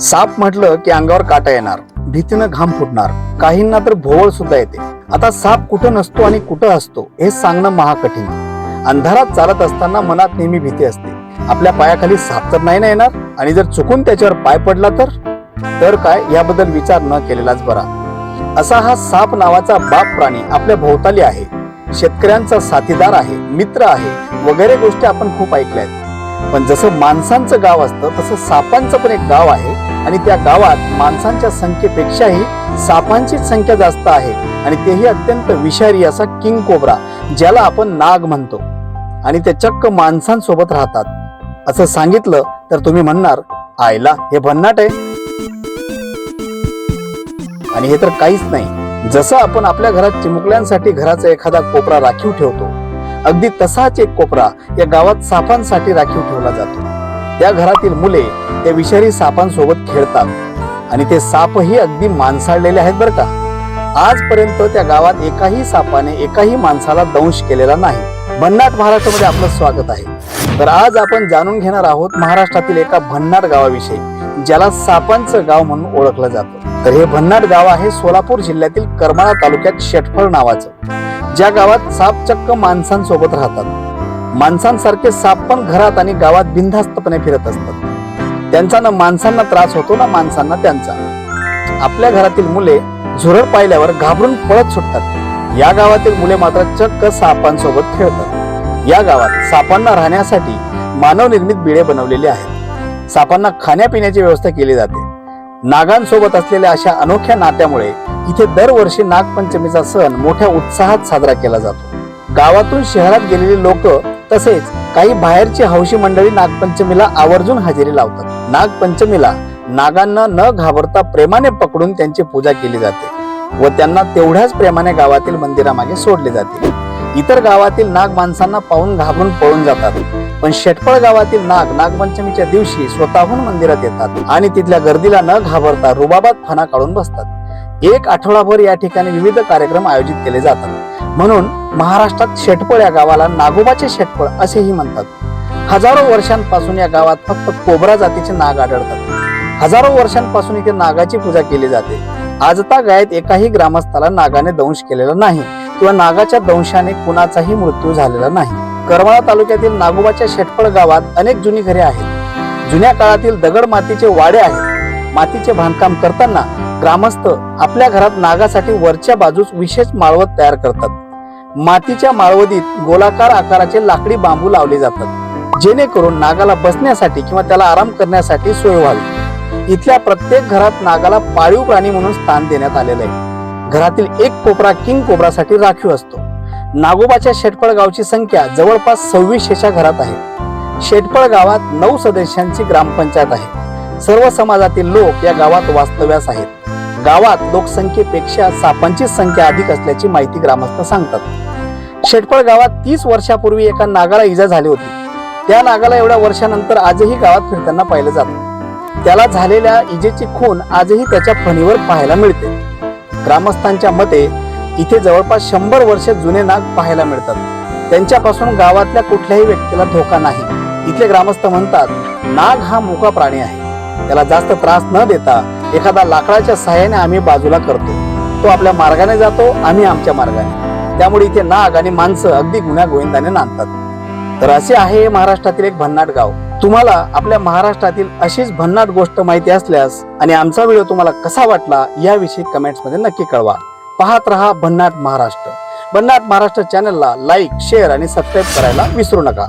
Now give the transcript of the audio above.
साप म्हटलं की अंगावर काटा येणार भीतीनं घाम फुटणार काहींना तर भोवळ सुद्धा येते. आता साप कुठं नसतो आणि कुठं असतो हे सांगणं महाकठीण. अंधारात चालत असताना मनात नेहमी भीती असते. आपल्या पायाखाली साप तर नाही ना येणार? आणि जर चुकून त्याच्यावर पाय पडला तर? तर काय? याबद्दल विचार न केलेलाच बरा. असा हा साप नावाचा बाप प्राणी आपल्या भोवताली आहे. शेतकऱ्यांचा साथीदार आहे मित्र आहे वगैरे गोष्टी आपण खूप ऐकल्या आहेत पण जसं माणसांचं गाव असतं तसं सापांचं पण एक गाव आहे. आणि त्या गावात माणसांच्या संख्येपेक्षाही सापांचीच संख्या जास्त आहे. आणि तेही अत्यंत विषारी असा किंग कोबरा ज्याला आपण नाग म्हणतो. आणि ते चक्क माणसांसोबत राहतात. असं सांगितलं तर तुम्ही म्हणणार आयला हे भन्नाट आहे. आणि हे तर काहीच नाही. जसं आपण आपल्या घरात चिमुकल्यांसाठी घराचा एखादा कोपरा राखीव ठेवतो अगदी तसाच एक कोपरा या गावात सापांसाठी राखीव ठेवला जातो. त्या घरातील मुले त्या विषारी सापांसोबत खेळतात आणि ते सापही अगदी माणसाळलेले आहेत बरं का. आजपर्यंत त्या गावात एकाही सापाने एकाही माणसाला दंश केलेला नाही. भन्नाट महाराष्ट्रामध्ये आपलं स्वागत आहे. तर आज आपण जाणून घेणार आहोत महाराष्ट्रातील एका भन्नाट गावाविषयी ज्याला सापांचं गाव म्हणून ओळखलं जातं. तर हे भन्नाट गाव आहे सोलापूर जिल्ह्यातील करमाळा तालुक्यात शेटफळ नावाचं. ज्या गावात साप चक्क माणसांसोबत राहतात. माणसांसारखे साप पण घरात आणि गावात बिनधास्तपणे फिरत असतात. त्यांचा ना माणसांना त्रास होतो ना माणसांना त्यांचा. आपल्या घरातील मुले झुरळ पाहिल्यावर घाबरून पळत सुटतात. या गावातील मुले मात्र चक्क सापांसोबत खेळतात. या गावात सापांना राहण्यासाठी मानवनिर्मित बिळे बनवलेले आहेत. सापांना खाण्यापिण्याची व्यवस्था केली जाते. नागांसोबत असलेल्या अशा अनोख्या नात्यामुळे इथे दरवर्षी नागपंचमीचा सण मोठ्या उत्साहात साजरा केला जातो. गावातून शहरात गेलेले लोक तसेच काही बाहेरची हौशी मंडळी नागपंचमीला आवर्जून हजेरी लावतात. नागपंचमीला नागांना न घाबरता प्रेमाने पकडून त्यांची पूजा केली जाते व त्यांना तेवढ्याच प्रेमाने गावातील मंदिरामागे सोडले जाते. इतर गावातील नाग माणसांना पाहून घाबरून पळून जातात. पण शेटफळ गावातील नाग नागपंचमीच्या दिवशी स्वतःहून मंदिरात येतात आणि तिथल्या गर्दीला न घाबरता रुबाबात फणा काढून बसतात. एक आठवडाभर या ठिकाणी विविध कार्यक्रम आयोजित केले जातात. म्हणून महाराष्ट्रात शेटपळ या गावाला नागोबाचे शेटपळ असेही म्हणतात. हजारो वर्षांपासून या गावात फक्त कोबरा जातीचे नाग आढळतात. हजारो वर्षांपासून इथे नागाची पूजा केली जाते. आजता गायत एकाही ग्रामस्थाला नागाने दंश केलेला नाही किंवा नागाच्या दंशाने कुणाचाही मृत्यू झालेला नाही. करमाळा तालुक्यातील नागोबाच्या शेटफळ गावात अनेक जुनी घरे आहेत. जुन्या काळातील दगड मातीचे वाडे आहेत. मातीचे बांधकाम करताना ग्रामस्थ आपल्या घरात नागासाठी वरच्या बाजूस विशेष माळवत तयार करतात. मातीच्या माळवदीत गोलाकार आकाराचे लाकडी बांबू लावले जातात. जेणेकरून नागाला बसण्यासाठी किंवा त्याला आराम करण्यासाठी सोय व्हावी. इथल्या प्रत्येक घरात नागाला पाळीव प्राणी म्हणून स्थान देण्यात आलेलं आहे. घरातील एक कोपरा किंग कोबरासाठी राखीव असतो. नागोबाच्या शेटपळ गावची संख्या जवळपास सव्वीसशेच्या घरात आहे. शेटपळ गावात नऊ सदस्यांची ग्रामपंचायत आहे. सर्व समाजातील लोक या गावात वास्तव्यास आहेत. गावात लोकसंख्येपेक्षा सापांची संख्या अधिक असल्याची माहिती ग्रामस्थ सांगतात. शेटपळ गावात तीस वर्षापूर्वी एका नागाला इजा झाली होती. त्या नागाला एवढ्या वर्षानंतर आजही गावात फिरताना पाहिलं जातं. त्याला झालेल्या इजेची खून आजही त्याच्या फणीवर पाहायला मिळते. ग्रामस्थांच्या मते इथे जवळपास शंभर वर्ष जुने नाग पाहायला मिळतात. त्यांच्यापासून गावातल्या कुठल्याही व्यक्तीला धोका नाही. इथले ग्रामस्थ म्हणतात नाग हा मुका प्राणी आहे. त्याला जास्त त्रास न देता एखादा लाकडाच्या सहाय्याने आम्ही बाजूला करतो. तो आपल्या मार्गाने जातो आम्ही आमच्या मार्गाने. त्यामुळे इथे नाग आणि माणसं अगदी गुन्ह्या गोविंदाने नांदतात. तर असे आहे हे महाराष्ट्रातील एक भन्नाट गाव. तुम्हाला आपल्या महाराष्ट्रातील अशीच भन्नाट गोष्ट माहिती असल्यास आणि आमचा व्हिडिओ तुम्हाला कसा वाटला याविषयी कमेंट्समध्ये नक्की कळवा. पाहत रहा भन्नाट महाराष्ट्र. भन्नाट महाराष्ट्र चॅनलला लाईक शेअर आणि सबस्क्राईब करायला विसरू नका.